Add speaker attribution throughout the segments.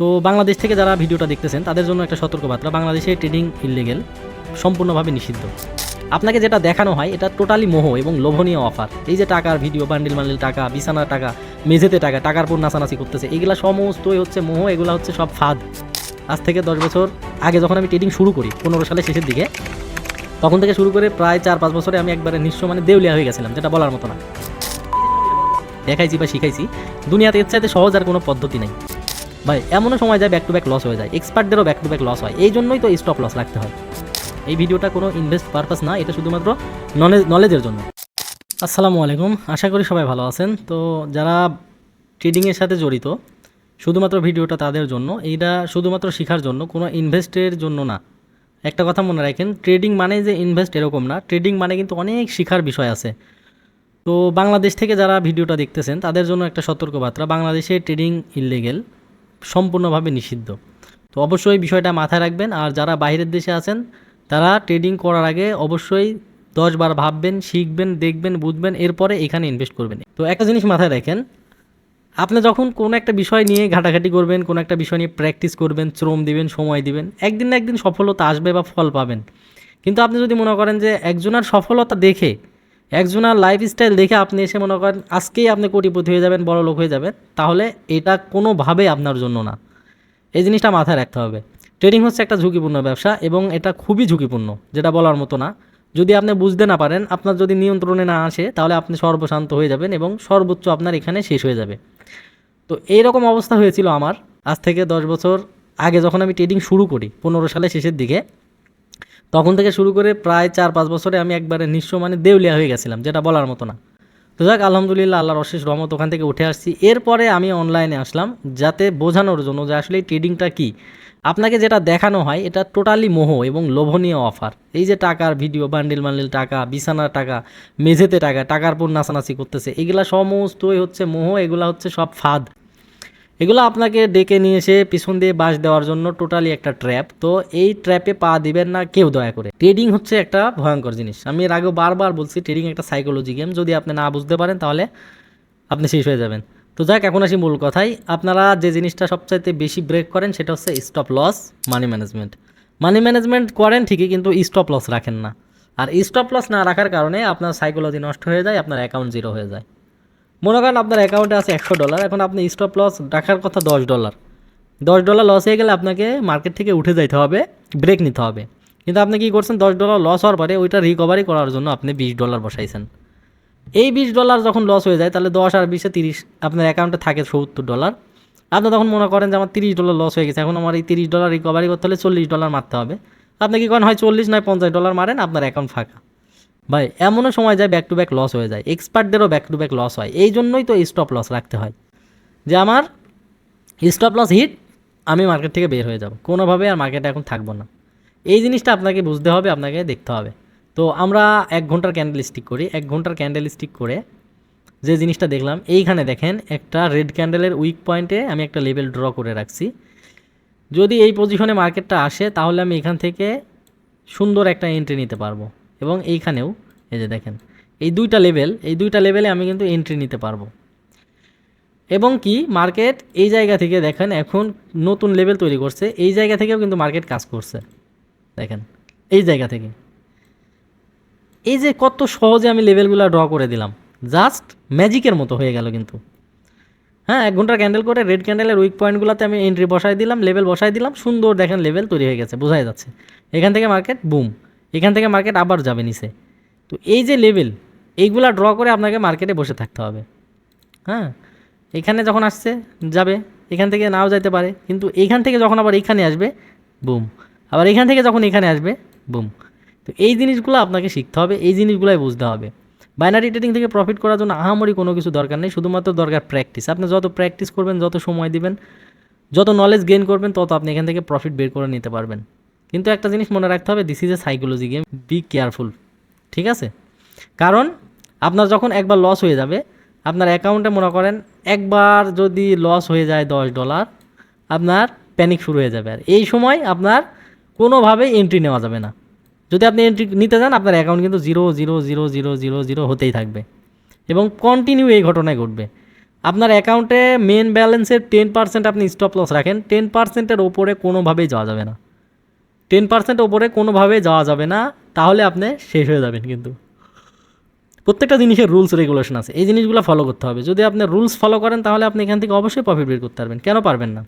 Speaker 1: তো বাংলাদেশ থেকে যারা ভিডিওটা দেখতেছেন, তাদের জন্য একটা সতর্কবার্তা, বাংলাদেশে ট্রেডিং ইললিগেল সম্পূর্ণভাবে নিষিদ্ধ। আপনাকে যেটা দেখানো হয়, এটা টোটালি মোহ এবং লোভনীয় অফার। এই যে টাকার ভিডিও, বান্ডিল বান্ডিল টাকা, বিছানার টাকা, মেঝেতে টাকা, টাকার পর নাচানাচি করতেছে, এগুলা সমস্তই হচ্ছে মোহ, এগুলা হচ্ছে সব ফাঁদ। আজ থেকে দশ বছর আগে যখন আমি ট্রেডিং শুরু করি, পনেরো সালের শেষের দিকে, তখন থেকে শুরু করে প্রায় চার পাঁচ বছরে আমি একবারে নিঃস্ব মানে দেউলিয়া হয়ে গেছিলাম, যেটা বলার মতো না। দেখাইছি বা শিখাইছি, দুনিয়াতে চাইতে সহজ আর কোনো পদ্ধতি নেই। ভাই, এমনও সময় যায় ব্যাক টু ব্যাক লস হয়ে যায়। এক্সপার্টদেরও ব্যাক টু ব্যাক লস হয়। এই জন্যই তো স্টপ লস রাখতে হয়। এই ভিডিওটা কোনো ইনভেস্ট পারপাস না, এটা শুধুমাত্র নলেজ নলেজের জন্য। আসসালামু আলাইকুম। আশা করি সবাই ভালো আছেন। তো যারা ট্রেডিংয়ের সাথে জড়িত, শুধুমাত্র ভিডিওটা তাদের জন্য, এইটা শুধুমাত্র শেখার জন্য, কোনো ইনভেস্টের জন্য না। একটা কথা মনে রাখেন ট্রেডিং মানে যে ইনভেস্ট এরকম না। ট্রেডিং মানে কিন্তু অনেক শেখার বিষয় আছে। তো বাংলাদেশ থেকে যারা ভিডিওটা দেখতেছেন, তাদের জন্য একটা সতর্কবার্তা। বাংলাদেশে ট্রেডিং ইললিগেল সম্পূর্ণভাবে নিষিদ্ধ। তো অবশ্যই বিষয়টা মাথায় রাখবেন। আর যারা বাইরের দেশে আছেন, তারা ট্রেডিং করার আগে অবশ্যই দশবার ভাববেন, শিখবেন, দেখবেন, বুঝবেন, এরপরে এখানে ইনভেস্ট করবেন। তো একটা জিনিস মাথায় রাখেন, আপনি যখন কোনো একটা বিষয় নিয়ে ঘাটাঘাটি করবেন, কোনো একটা বিষয় নিয়ে প্র্যাকটিস করবেন, শ্রম দিবেন, সময় দিবেন, একদিন না একদিন সফলতা আসবে বা ফল পাবেন। কিন্তু আপনি যদি মনে করেন যে একজনের সফলতা দেখে একজনের লাইফস্টাইল দেখে আপনি এসে মনে করেন, আজকেই আপনি কোটিপতি হয়ে যাবেন বড় লোক হয়ে যাবেন, তাহলে এটা কোনোভাবেই আপনার জন্য না। এই জিনিসটা মাথায় রাখতে হবে। ট্রেডিং হচ্ছে একটা ঝুঁকিপূর্ণ ব্যবসা এবং এটা খুবই ঝুঁকিপূর্ণ, যেটা বলার মতো না। যদি আপনি বুঝতে না পারেন, আপনার যদি নিয়ন্ত্রণে না আসে, তাহলে আপনি সর্বশান্ত হয়ে যাবেন এবং সর্বোচ্চ আপনার এখানে শেষ হয়ে যাবে। তো এইরকম অবস্থা হয়েছিল আমার। আজ থেকে দশ বছর আগে যখন আমি ট্রেডিং শুরু করি, পনেরো সালের শেষের দিকে তখন থেকে শুরু করে প্রায় চার পাঁচ বছরে আমি একবারে নিঃস্ব মানে দেউলিয়া হয়ে গেছিলাম, যেটা বলার মতো না। তো যাক, আলহামদুলিল্লাহ, আল্লাহর অশেষ রহমত ওখান থেকে উঠে আসছি। এরপরে আমি অনলাইনে আসলাম, যাতে বোঝানোর জন্য যে আসলে এই ট্রেডিংটা কী। আপনাকে যেটা দেখানো হয়, এটা টোটালি মোহ এবং লোভনীয় অফার এই যে টাকার ভিডিও বান্ডিল বান্ডিল টাকা, বিছানার টাকা, মেঝেতে টাকা, টাকার পর নাচানাচি করতেছে, এগুলা সমস্তই হচ্ছে মোহ, এগুলা হচ্ছে সব ফাঁদ। এগুলো আপনাকে ডেকে নিয়ে এসে পিছন দিয়ে বাস দেওয়ার জন্য টোটালি একটা ট্র্যাপ তো এই ট্র্যাপে পা দিবেন না কেউ দয়া করে। ট্রেডিং হচ্ছে একটা ভয়ঙ্কর জিনিস। আমি এর আগেও বারবার বলছি ট্রেডিং একটা সাইকোলজি গেম যদি আপনি না বুঝতে পারেন, তাহলে আপনি শেষ হয়ে যাবেন। তো যাক, এখন আসি মূল কথাই আপনারা যে জিনিসটা সবচাইতে বেশি ব্রেক করেন, সেটা হচ্ছে stop loss money management money management করেন ঠিকই, কিন্তু স্টপ লস রাখেন না। আর স্টপ লস না রাখার কারণে আপনার সাইকোলজি নষ্ট হয়ে যায়, আপনার অ্যাকাউন্ট জিরো হয়ে যায়। মনে করেন আপনার অ্যাকাউন্টে আছে একশো ডলার এখন আপনি স্টপ লস রাখার কথা দশ ডলার দশ ডলার লস হয়ে গেলে আপনাকে মার্কেট থেকে উঠে যাইতে হবে ব্রেক নিতে হবে। কিন্তু আপনি কী করছেন, দশ ডলার লস হওয়ার পরে ওইটা রিকভারি করার জন্য আপনি বিশ ডলার বসাইছেন। এই বিশ ডলার যখন লস হয়ে যায়, তাহলে দশ আর বিশে তিরিশ আপনার অ্যাকাউন্টে থাকে সত্তর ডলার আপনি তখন মনে করেন যে আমার তিরিশ ডলার লস হয়ে গেছে, এখন আমার এই তিরিশ ডলার রিকভারি করতে হলে চল্লিশ ডলার মারতে হবে। আপনি কি করেন, হয় চল্লিশ নয় পঞ্চাশ ডলার মারেন, আপনার অ্যাকাউন্ট ফাঁকা। ভাই, এমনও সময় যায় ব্যাক টু ব্যাক লস হয়ে যায়। এক্সপার্টদেরও ব্যাক টু ব্যাক লস হয়। এই জন্যই তো স্টপ লস রাখতে হয়। যে আমার স্টপ লস হিট আমি মার্কেট থেকে বের হয়ে যাব। কোনোভাবে আর মার্কেটে এখন থাকব না। এই জিনিসটা আপনাকে বুঝতে হবে, আপনাকে দেখতে হবে। তো আমরা এক ঘণ্টার ক্যান্ডেল স্টিক করি। এক ঘণ্টার ক্যান্ডেল স্টিক করে যে জিনিসটা দেখলাম, এইখানে দেখেন একটা রেড ক্যান্ডেলের উইক পয়েন্টে আমি একটা লেভেল ড্র করে রাখছি। যদি এই পজিশনে মার্কেটটা আসে, তাহলে আমি এখান থেকে সুন্দর একটা এন্ট্রি নিতে পারব। এবং এইখানেও, এই যে দেখেন, এই দুইটা লেভেল এই দুইটা লেভেলে আমি কিন্তু এন্ট্রি নিতে পারব। এবং কি মার্কেট এই জায়গা থেকে দেখেন, এখন নতুন লেভেল তৈরি করছে, এই জায়গা থেকেও কিন্তু মার্কেট কাজ করছে। দেখেন, এই জায়গা থেকে। এই যে কত সহজে আমি লেভেলগুলো ড্র করে দিলাম জাস্ট ম্যাজিকের মতো হয়ে গেল কিন্তু। হ্যাঁ এক ঘণ্টার ক্যান্ডেল করে রেড ক্যান্ডেলের উইক পয়েন্টগুলোতে আমি এন্ট্রি বসাই দিলাম লেভেল বসাই দিলাম, সুন্দর দেখেন লেভেল তৈরি হয়ে গেছে, বোঝাই যাচ্ছে। এখান থেকে মার্কেট বুম এখান থেকে মার্কেট আবার যাবে নিচে। তো এই যে লেভেল এইগুলা ড্র করে আপনাকে মার্কেটে বসে থাকতে হবে। হ্যাঁ? এখানে যখন আসছে, যাবে, এখান থেকে নাও যাইতে পারে। কিন্তু এইখান থেকে যখন আবার এইখানে আসবে বুম আবার এখান থেকে যখন এখানে আসবে বুম তো এই জিনিসগুলো আপনাকে শিখতে হবে, এই জিনিসগুলোই বুঝতে হবে। বাইনারি ট্রেডিং থেকে প্রফিট করার জন্য আহামরি কোনো কিছু দরকার নেই, শুধুমাত্র দরকার প্র্যাকটিস আপনি যত প্র্যাকটিস করবেন, যত সময় দিবেন, যত নলেজ গেইন করবেন, তত আপনি এখান থেকে প্রফিট বের করে নিতে পারবেন। কিন্তু একটা জিনিস মনে রাখতে হবে this is a psychology game be careful ঠিক আছে? কারণ আপনার যখন একবার লস হয়ে যাবে, আপনার অ্যাকাউন্টে মনে করেন একবার যদি লস হয়ে যায় দশ ডলার আপনার প্যানিক শুরু হয়ে যাবে। আর এই সময় আপনার কোনোভাবেই এন্ট্রি নেওয়া যাবে না। যদি আপনি এন্ট্রি নিতে যান, আপনার অ্যাকাউন্ট কিন্তু zero zero zero zero zero zero হতেই থাকবে। এবং কন্টিনিউ এই ঘটনায় ঘটবে। আপনার অ্যাকাউন্টে মেন ব্যালেন্সের টেন পার্সেন্ট আপনি স্টপ লস রাখেন টেন পার্সেন্টের ওপরে কোনোভাবেই যাওয়া যাবে না। টেন পার্সেন্ট ওপরে কোনোভাবে যাওয়া যাবে না, তাহলে আপনি শেষ হয়ে যাবেন কিন্তু। প্রত্যেকটা জিনিসের রুলস রেগুলেশন আছে। এই জিনিসগুলো ফলো করতে হবে। যদি আপনি রুলস ফলো করেন, তাহলে আপনি এখান থেকে অবশ্যই প্রফিট বের করতে পারবেন। কেন পারবেন না?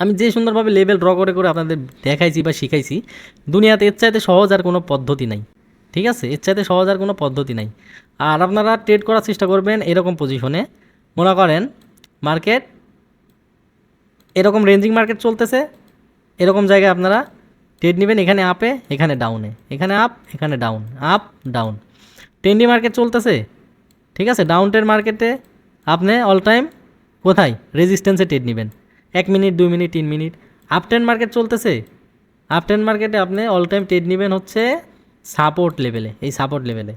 Speaker 1: আমি যে সুন্দরভাবে লেভেল ড্র করে করে আপনাদের দেখাইছি বা শিখাইছি, দুনিয়াতে এর চাইতে সহজ আর কোনো পদ্ধতি নাই। ঠিক আছে? এর চাইতে সহজ আর কোনো পদ্ধতি নাই। আর আপনারা ট্রেড করার চেষ্টা করবেন এরকম পজিশনে মনে করেন মার্কেট এরকম রেঞ্জিং মার্কেট চলতেছে, এরকম জায়গায় আপনারা ট্রেড নেবেন, এখানে আপে, এখানে ডাউনে এখানে আপ এখানে down up down trendy market চলতেছে। ঠিক আছে? ডাউন ট্রেড মার্কেটে আপনি অল টাইম কোথায়? রেজিস্ট্যান্সে ট্রেড নেবেন। এক মিনিট দুই মিনিট তিন মিনিট আপ ট্রেন মার্কেট চলতেছে। আপ ট্রেন মার্কেটে আপনি অল টাইম ট্রেড নেবেন হচ্ছে সাপোর্ট লেভেলে এই সাপোর্ট লেভেলে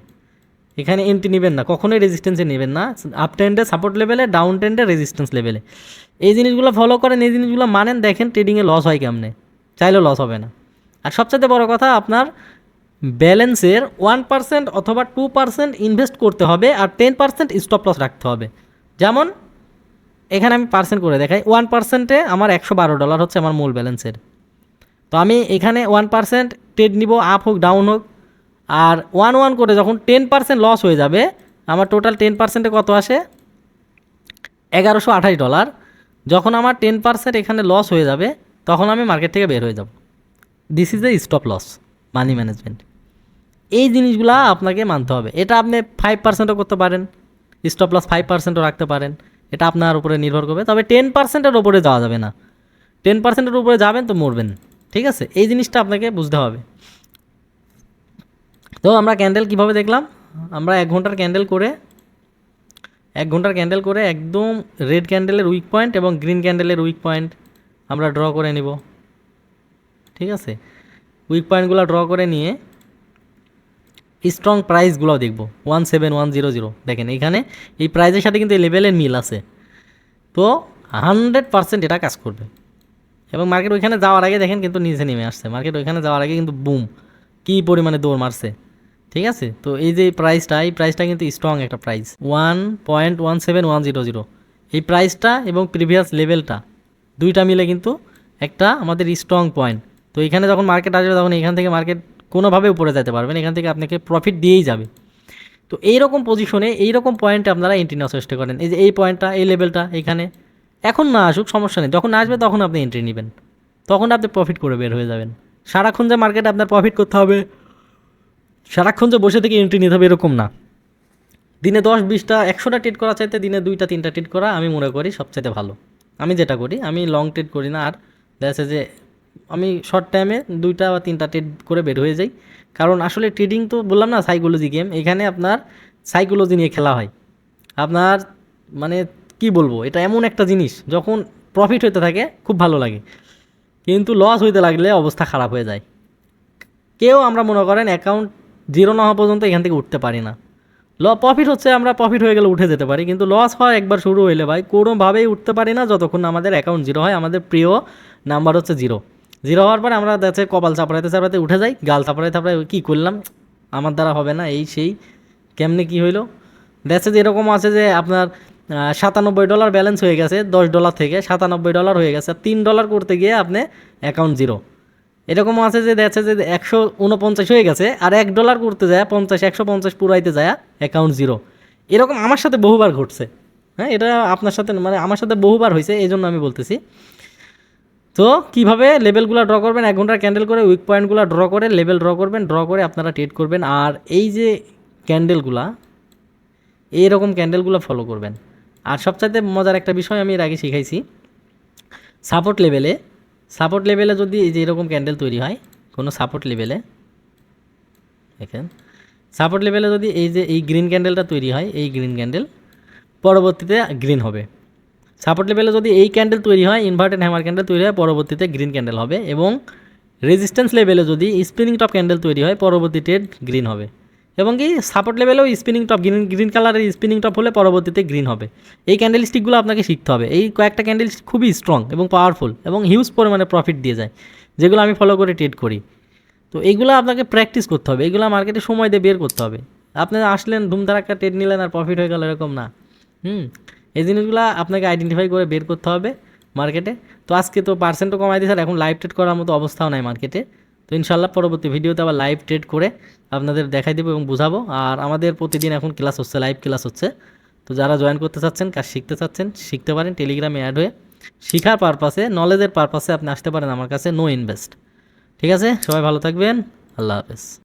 Speaker 1: এখানে এন্ট্রি নেবেন না। কখনোই রেজিস্ট্যান্সে নেবেন না। আপ ট্রেন্ডে সাপোর্ট লেভেলে ডাউন ট্রেন্ডে রেজিস্ট্যান্স লেভেলে এই জিনিসগুলো ফলো করেন, এই জিনিসগুলো মানেন, দেখেন ট্রেডিংয়ে লস হয় কেমনে। চাইলেও লস হবে না। আর সবচেয়ে বড় কথা, আপনার ব্যালেন্সের ওয়ান পার্সেন্ট অথবা টু পার্সেন্ট ইনভেস্ট করতে হবে আর টেন পার্সেন্ট স্টপ লস রাখতে হবে। যেমন, এখানে আমি পার্সেন্ট করে দেখাই, ওয়ান পার্সেন্টে আমার একশো বারো ডলার হচ্ছে আমার মূল ব্যালেন্সের। তো আমি এখানে ওয়ান পার্সেন্ট ট্রেড নিব, আপ হোক, ডাউন হোক, আর ওয়ান ওয়ান করে যখন টেন পার্সেন্ট লস হয়ে যাবে, আমার টোটাল টেন পার্সেন্টে কত আসে? এগারোশো আঠাশ ডলার। যখন আমার টেন পার্সেন্ট এখানে লস হয়ে যাবে, তখন আমি মার্কেট থেকে বের হয়ে যাব। This is a stop loss money management এই জিনিসগুলা আপনাকে মানতে হবে। এটা আপনি ফাইভ পার্সেন্টও করতে পারেন স্টপ লস ফাইভ পার্সেন্টও রাখতে পারেন। এটা আপনার উপরে নির্ভর করবে। তবে টেন পার্সেন্টের উপরে যাওয়া যাবে না। টেন পার্সেন্টের উপরে যাবেন তো মরবেন। ঠিক আছে? এই জিনিসটা আপনাকে বুঝতে হবে। তো আমরা ক্যান্ডেল কীভাবে দেখলাম? আমরা এক ঘণ্টার ক্যান্ডেল করে, এক ঘণ্টার ক্যান্ডেল করে একদম রেড ক্যান্ডেলের উইক পয়েন্ট এবং গ্রিন ক্যান্ডেলের উইক পয়েন্ট আমরা ড্র করে নিব। ঠিক আছে? উইক পয়েন্টগুলো ড্র করে নিয়ে স্ট্রং প্রাইসগুলো দেখব। One seven one zero zero দেখেন এখানে এই প্রাইজের সাথে কিন্তু এই লেভেলের মিল আছে। তো হান্ড্রেড পার্সেন্ট এটা কাজ করবে। এবং মার্কেট ওইখানে যাওয়ার আগে দেখেন কিন্তু নিচে নেমে আসছে। মার্কেট ওইখানে যাওয়ার আগে কিন্তু বুম কী পরিমাণে দৌড় মারছে। ঠিক আছে? তো এই যে প্রাইসটা এই প্রাইসটা কিন্তু স্ট্রং একটা price one point one seven one zero zero এই প্রাইসটা এবং প্রিভিয়াস লেভেলটা দুইটা মিলে কিন্তু একটা আমাদের স্ট্রং পয়েন্ট তো এখানে যখন মার্কেট আসবে তখন এখান থেকে মার্কেট কোনোভাবে উপরে যেতে পারবেন এখান থেকে আপনাকে প্রফিট দিয়েই যাবে। তো এইরকম পজিশনে এইরকম পয়েন্টে আপনারা এন্ট্রি নেওয়ার চেষ্টা করেন। এই যে এই পয়েন্টটা এই লেভেলটা এখানে। এখন না আসুক, সমস্যা নেই। যখন আসবে তখন আপনি এন্ট্রি নেবেন। তখন আপনি প্রফিট করে বের হয়ে যাবেন। সারাক্ষণ যে মার্কেটে আপনার প্রফিট করতে হবে, সারাক্ষণ যে বসে থেকে এন্ট্রি নিতে হবে, এরকম না। দিনে দশ, বিশটা, একশোটা ট্রেড করা চাইতে দিনে দুইটা, তিনটা ট্রেড করা আমি মনে করি সবচাইতে ভালো। আমি যেটা করি, আমি লং ট্রেড করি না, আর দেখা যে আমি শর্ট টাইমে দুইটা বা তিনটা ট্রেড করে বের হয়ে যাই। কারণ আসলে ট্রেডিং তো বললাম না সাইকোলজি গেম এখানে আপনার সাইকোলজি নিয়ে খেলা হয়। আপনার মানে কি বলব, এটা এমন একটা জিনিস, যখন প্রফিট হইতে থাকে, খুব ভালো লাগে। কিন্তু লস হইতে লাগলে অবস্থা খারাপ হয়ে যায়। কেউ আমরা মনে করেন অ্যাকাউন্ট জিরো না হওয়া পর্যন্ত এখান থেকে উঠতে পারি না। ল প্রফিট হচ্ছে আমরা প্রফিট হয়ে গেলে উঠে যেতে পারি, কিন্তু লস হয় একবার শুরু হইলে ভাই, কোনোভাবেই উঠতে পারি না যতক্ষণ আমাদের অ্যাকাউন্ট জিরো হয়, আমাদের প্রিয় নাম্বার হচ্ছে জিরো জিরো হওয়ার পরে আমরা দেখছে কপাল চাপড়াইতে চাপড়াইতে উঠে যাই, গাল চাপড়াইতে চাপড়াই কী করলাম? আমার দ্বারা হবে না, এই সেই, কেমনে কী হইল? দেখছে যে এরকম আছে যে আপনার সাতানব্বই ডলার ব্যালেন্স হয়ে গেছে, দশ ডলার থেকে সাতানব্বই ডলার হয়ে গেছে, তিন ডলার করতে গিয়ে আপনি অ্যাকাউন্ট জিরো এরকমও আছে যে দেখছে যে একশো উনপঞ্চাশ হয়ে গেছে, আর এক ডলার করতে যায়, পঞ্চাশ, একশো পঞ্চাশ পুরাইতে যায় অ্যাকাউন্ট জিরো এরকম আমার সাথে বহুবার ঘটছে। হ্যাঁ এটা আপনার সাথে মানে আমার সাথে বহুবার হয়েছে এই জন্য আমি বলতেছি। তো কীভাবে লেভেলগুলো ড্র করবেন? এক ঘণ্টার ক্যান্ডেল করে উইক পয়েন্টগুলো ড্র করে লেভেল ড্র করবেন ড্র করে আপনারা ট্রেড করবেন। আর এই যে ক্যান্ডেলগুলা এইরকম ক্যান্ডেলগুলো ফলো করবেন। আর সবচাইতে মজার একটা বিষয় আমি এর আগে শিখাইছি। সাপোর্ট লেভেলে সাপোর্ট লেভেলে যদি এই যে এরকম ক্যান্ডেল তৈরি হয়, কোনো সাপোর্ট লেভেলে দেখেন সাপোর্ট লেভেলে যদি এই যে এই গ্রিন ক্যান্ডেলটা তৈরি হয়, এই গ্রিন ক্যান্ডেল পরবর্তীতে গ্রিন হবে। সাপোর্ট লেভেলে যদি এই ক্যান্ডেল তৈরি হয় ইনভার্টেড হ্যামার ক্যান্ডেল তৈরি হয়, পরবর্তীতে গ্রিন ক্যান্ডেল হবে এবং রেজিস্ট্যান্স লেভেলে যদি স্পিনিং টপ ক্যান্ডেল তৈরি হয়, পরবর্তীতে গ্রিন হবে। এবং কি সাপোর্ট লেভেলেও স্পিনিং টপ গ্রিন গ্রিন কালারের স্পিনিং টপ হলে পরবর্তীতে গ্রিন হবে। এই ক্যান্ডেল স্টিকগুলো আপনাকে শিখতে হবে। এই কয়েকটা ক্যান্ডেল খুবই স্ট্রং এবং পাওয়ারফুল এবং হিউজ পরিমাণে প্রফিট দিয়ে যায়, যেগুলো আমি ফলো করে ট্রেড করি। তো এইগুলো আপনাকে প্র্যাকটিস করতে হবে। এগুলো মার্কেটে সময় দিয়ে বের করতে হবে। আপনি আসলেন ধুমধারাক্কা ট্রেড নিলেন আর প্রফিট হয়ে গেল এরকম না। হুম? এই জিনিসগুলো আপনাকে আইডেন্টিফাই করে বের করতে হবে মার্কেটে তো আজকে তো পার্সেন্টও কমাই দিয়েছে, আর এখন লাইভ ট্রেড করার মতো অবস্থাও নাই মার্কেটে তো ইনশাল্লাহ পরবর্তী ভিডিওতে আবার লাইভ ট্রেড করে আপনাদের দেখাই দেবো এবং বুঝাবো। আর আমাদের প্রতিদিন এখন ক্লাস হচ্ছে লাইভ ক্লাস হচ্ছে। তো যারা জয়েন করতে চাচ্ছেন, কাজ শিখতে চাচ্ছেন, শিখতে পারেন টেলিগ্রামে অ্যাড হয়ে। শিখার পারপাসে নলেজের পারপাসে আপনি আসতে পারেন আমার কাছে নো ইনভেস্ট ঠিক আছে? সবাই ভালো থাকবেন। আল্লাহ হাফেজ।